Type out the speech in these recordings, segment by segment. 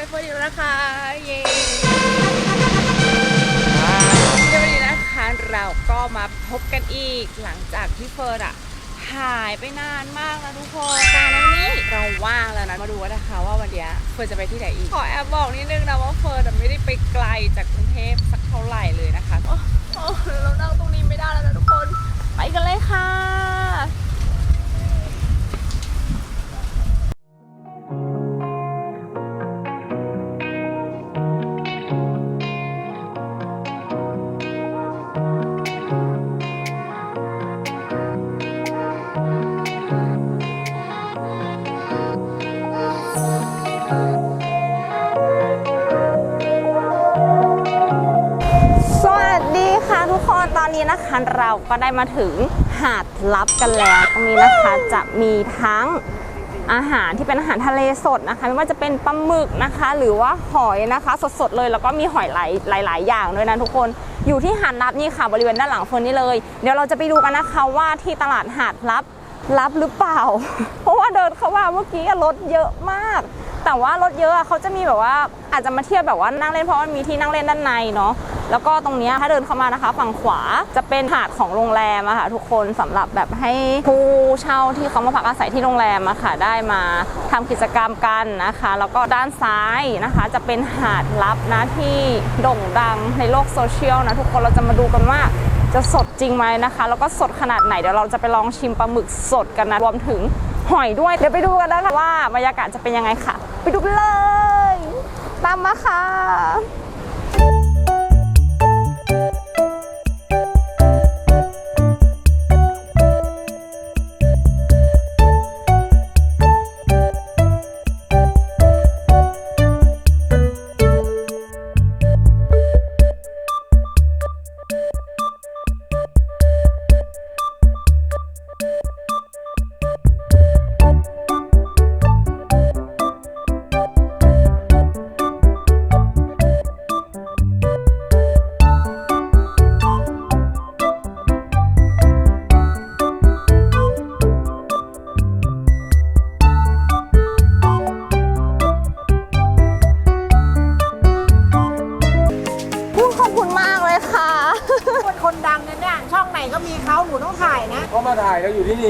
ไปเฟดีกแล้วนะคะเย้เวันนี้นะคะเราก็มาพบกันอีกหลังจากที่เฟิร์นอะหายไปนานมากแล้วทุกคนตอนนี้เราว่างแล้วนะมาดูกันนะคะ ว่าวันนี้เฟิร์นจะไปที่ไหนอีกขอแอบบอกนิดนึงนะว่าเฟิร์นอะไม่ได้ไปไกลจากกรุงเทพสักเท่าไหร่เลยนะคะโอ้โหเรานั่งตรงนี้ไม่ได้แล้วนะทุกคน ไปกันเลยค่ะ นนี้นะคะเราก็ได้มาถึงหาดลับกันแล้ว ตรงนี้นะคะจะมีทั้งอาหารที่เป็นอาหารทะเลสดนะคะ ไม่ว่าจะเป็นปลาหมึกนะคะ หรือว่าหอยนะคะสดๆเลยแล้วก็มีหอยหลายหลายๆอย่างด้วยนะทุกคนอยู่ที่หาดลับนี่ค่ะบริเวณด้านหลังเฟิร์นนี่เลย เดี๋ยวเราจะไปดูกันนะคะว่าที่ตลาดหาดลับรับหรือเปล่า เพราะว่าเดินเข้ามาเมื่อกี้รถเยอะมาก แต่ว่ารถเยอะอะเขาจะมีแบบว่าอาจจะมาเทียบแบบว่านั่งเล่นเพราะมันมีที่นั่งเล่นด้านในเนาะแล้วก็ตรงนี้ถ้าเดินเข้ามานะคะ ฝั่งขวาจะเป็นหาดของโรงแรมอะค่ะทุกคนสำหรับแบบให้ผู้เช่าที่เขามาพักอาศัยที่โรงแรมอะค่ะได้มาทำกิจกรรมกันนะคะ แล้วก็ด้านซ้ายนะคะ จะเป็นหาดลับนะที่โด่งดังในโลกโซเชียลนะทุกคนเราจะมาดูกันว่าจะสดจริงไหมนะคะ แล้วก็สดขนาดไหนเดี๋ยวเราจะไปลองชิมปลาหมึกสดกันนะรวมถึงหอยด้วยเดี๋ยวไปดูกันนะคะว่าบรรยากาศจะเป็นยังไงค่ะ ไปดูกันเลย ตามมาค่ะ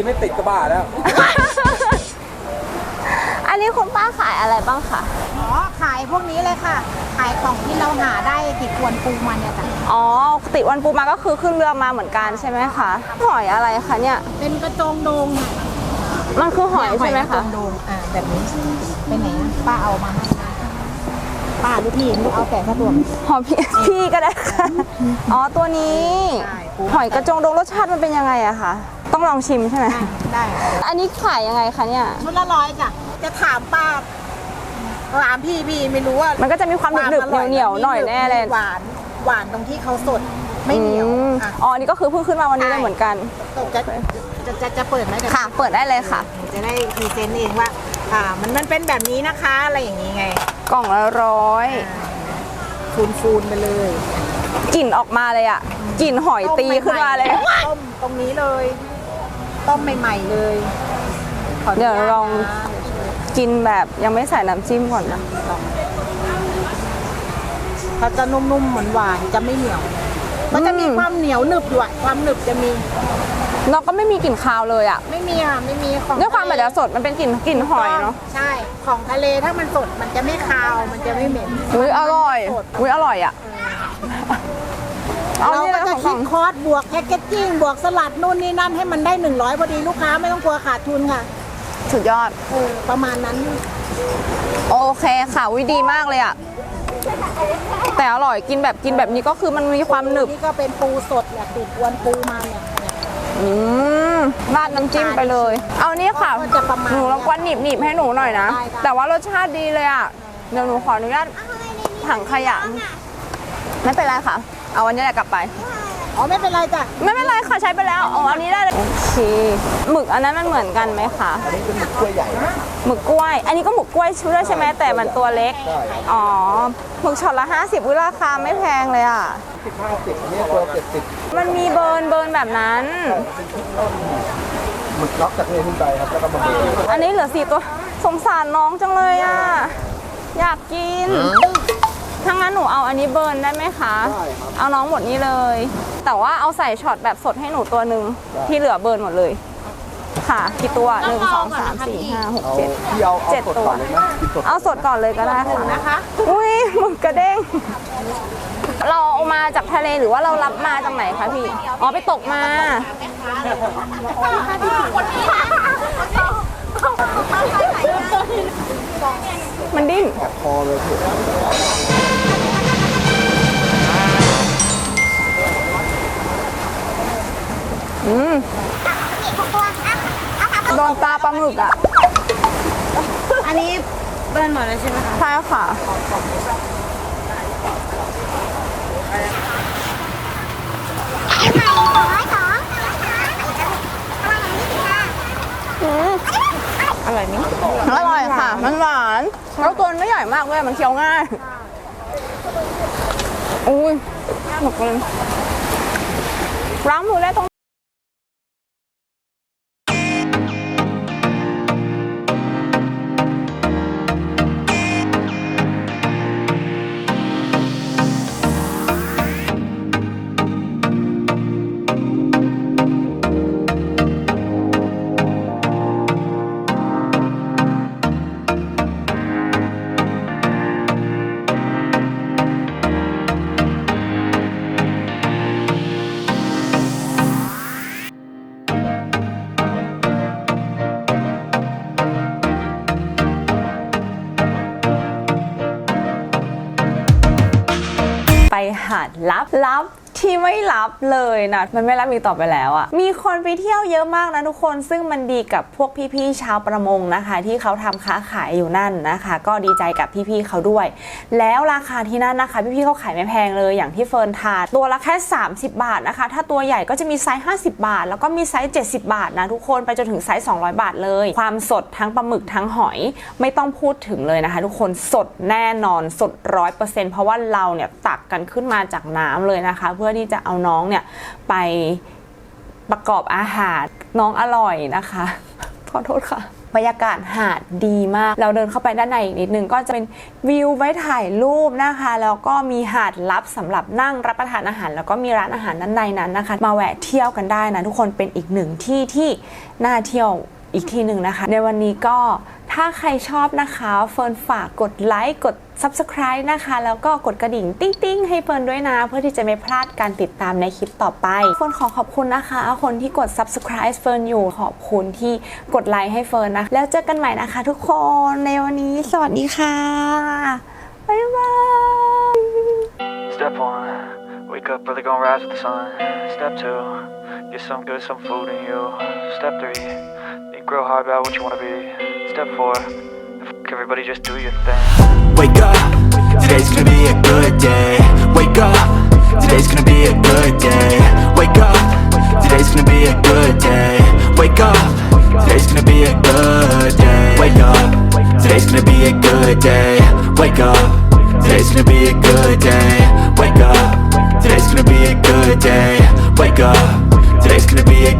ไม่ติดกระบะแล้ว อันนี้คุณป้าขายอะไรบ้างคะอ๋อ ขายพวกนี้เลยค่ะ ขายของที่เราหาได้ติดควนปูมาเนี่ยจ้ะอ๋อติดวันปูมาก็คือขึ้นเรือมาเหมือนกันใช่ไหมคะหอยอะไรคะเนี่ย เป็นกระโจงโดงค่ะมันคือหอยใช่ไหมกระโจคะงโดงอ่าแบบนี้ไปไหนอะป้าเอามาให้ป้าหรือพี่หนูเอาแต่สะดวก หอยพี่พี่ก็ได้ค่ะอ๋อตัวนี้ ใช่ปู หอยกระจงดงรสชาติมันเป็นยังไงอะคะ ต้องลองชิมใช่ไหมอะได้อันนี้ขายยังไงคะเนี่ยชุดละร้อยจ้ะจะถามป้าถามพี่พี่ไม่รู้ว่ามันก็จะมีความหนึบๆร่เหนียวๆหน่อยแน่เลยหวานหวานตรงที่เขาสดไม่เหนียวอืมอะอ๋ออันนี้ก็คือเพิ่งขึ้นมาวันนี้เลยเหมือนกันตกจะจะจะจะเปิดไหมเดี๋ยวค่ะ เปิดได้เลยค่ะ จะได้พรีเซนต์เองว่า อ่า มันมันเป็นแบบนี้นะคะอะไรอย่างนี้ไง กล่องละร้อยฟูนฟูนๆไปเลยกลิ่นออกมาเลยอะกลิ่นหอยตีขึ้นมาเลยต้มตรงนี้เลย ต้มใหม่ๆเลยขออนุญาตเดี๋ยวลองนะกินแบบยังไม่ใส่น้ำจิ้มก่อนนะเขาจะนุ่มๆหวานๆจะไม่เหนียว มันจะมีความเหนียวหนึบด้วยความหนึบจะมี เราก็ไม่มีกลิ่นคาวเลยอะไม่มีอะไม่มีของด้วยความแบบทะเลจะสดมันเป็นกลิ่นกลิ่นหอยเนาะใช่ ของทะเลถ้ามันสดมันจะไม่คาว มันจะไม่เหม็นอุ้ยอร่อยสดอุ้ยอร่อยอะ เอาเรานี่ก็เลยจะของคิดคอร์สบวกแพคเกจจิ้งบวกสลัดนู่นนี่นั่นให้มันได้ 100พอดีลูกค้าไม่ต้องกลัวขาดทุนค่ะสุดยอด เออประมาณนั้น โอเคค่ะวิดีมากเลยอะแต่อร่อยกินแบบกินแบบนี้ก็คือมันมีความหนึบ นี่ก็เป็นปูสดเนี่ยติดกวนปูมาเนี่ยเนี่ย อืมราดน้ำจิ้มไปเลย เอานี่ค่ะ ก็จะประมาณหนูรบกวนหนีบหนีบให้หนูหน่อยนะ ได้ได้ แต่ว่ารสชาติดีเลยอะเดี๋ยวหนูขออนุญาตถังขยะ ไม่เป็นไรค่ะ เอาวันนี้แหละกลับไป อ๋อไม่เป็นไรจ้ะไม่เป็นไรค่ะใช้ไปแล้วเอาอันนี้ได้เลยโอเคหมึกอันนั้นมันเหมือนกันไหมคะอันนี้เป็นหมึกกล้วยใหญ่หมึกกล้วย อันนี้ก็หมึกกล้วยด้วยใช่ไหมแต่มันตัวเล็ก อ๋อหมึกช็อตละ 50วิราคาไม่แพงเลยอะสิบห้าสิบอันนี้ตัวเจ็ดสิบมันมีเบิร์นเบิร์นแบบนั้นหมึกล็อกจากนี่ขึ้นไปครับแล้วก็มาเบรกอันนี้เหลือสี่ตัวสงสารน้องจังเลยอะอยากกิน ถ้างั้นหนูเอาอันนี้เบิร์นได้ไหมคะ ได้ครับ เอาน้องหมดนี้เลย แต่ว่าเอาใส่ช็อตแบบสดให้หนูตัวหนึ่งที่เหลือเบิร์นหมดเลย ค่ะกี่ตัวหนึ่งสองสามสี่ห้าหกเอาเจ็ด พี่เอาเอาเจ็ดสดตัว ก่อนเลยไหมกินสดเอาสดก่อนเลยก็ได้ค่ะนะคะอุ้ยหมึกกระเด้ง เราเอามาจากทะเลหรือว่าเรารับมาจากไหนคะพี่ อ๋อไปตกมา มันดิ้นแอบคอเลยพี่อื มโดนตาปลาหมึกอะ อันนี้เบิร์นหมดเลยใช่ไหมคะ ใช่ค่ะอืมอร่อยไหมอร่อยค่ะ มันหวานแล้วตัวมันไม่ใหญ่มากเลยมันเคี้ยวง่าย อุ้ยหมกเลยล้างมือได้ตรง ลับลับ ที่ไม่ลับเลยนะมันไม่ลับอีกต่อไปแล้วอะมีคนไปเที่ยวเยอะมากนะทุกคนซึ่งมันดีกับพวกพี่ๆชาวประมงนะคะ ที่เขาทำค้าขายอยู่นั่นนะคะ ก็ดีใจกับพี่ๆเขาด้วย แล้วราคาที่นั่นนะคะ พี่ๆเขาขายไม่แพงเลยอย่างที่เฟิร์นทานตัวละแค่ 30 บาทนะคะ ถ้าตัวใหญ่ก็จะมีไซส์50 บาท แล้วก็มีไซส์70 บาทนะทุกคนไปจนถึงไซส์200 บาทเลย ความสดทั้งปลาหมึกทั้งหอยไม่ต้องพูดถึงเลยนะคะ ทุกคนสดแน่นอนสดร้อยเปอร์เซ็นต์เพราะว่าเราเนี่ยตักกันขึ้นมาจากน้ำเลยนะคะ เพื่อที่จะเอาน้องเนี่ยไปประกอบอาหารน้องอร่อยนะคะ ขอโทษค่ะบรรยากาศหาดดีมาก เราเดินเข้าไปด้านในอีกนิดนึงก็จะเป็นวิวไว้ถ่ายรูปนะคะ แล้วก็มีหาดลับสำหรับนั่งรับประทานอาหาร แล้วก็มีร้านอาหารด้านในนั้นนะคะ มาแวะเที่ยวกันได้นะทุกคนเป็นอีกหนึ่งที่ที่น่าเที่ยวอีกที่หนึ่งนะคะ ในวันนี้ก็ ถ้าใครชอบนะคะเฟิร์นฝากกดไลค์กด Subscribe นะคะ แล้วก็กดกระดิ่งติ้งๆให้เฟิร์นด้วยนะ เพื่อที่จะไม่พลาดการติดตามในคลิปต่อไปเฟิร์นขอขอบคุณนะคะ คนที่กด Subscribe เฟิร์นอยู่ขอบคุณที่กดไลค์ให้เฟิร์นนะ แล้วเจอกันใหม่นะคะทุกคนในวันนี้ สวัสดีค่ะ บ๊ายบาย Step one, wake up early, gonna rise with the sun. Step two, get some good, some food in you. Step three, think real hard about what you wanna be. up for. Fuck everybody, just do your thing. Wake up, today's gonna be a good day. Wake up, today's gonna be a good day. Wake up, today's gonna be a good day. Wake up, today's gonna be a good day. Wake up, today's gonna be a good day. Wake up, today's gonna be a good day. Wake up, today's gonna be a good day. Wake up, today's gonna be a good day.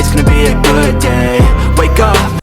Today's gonna be a good day. Wake up.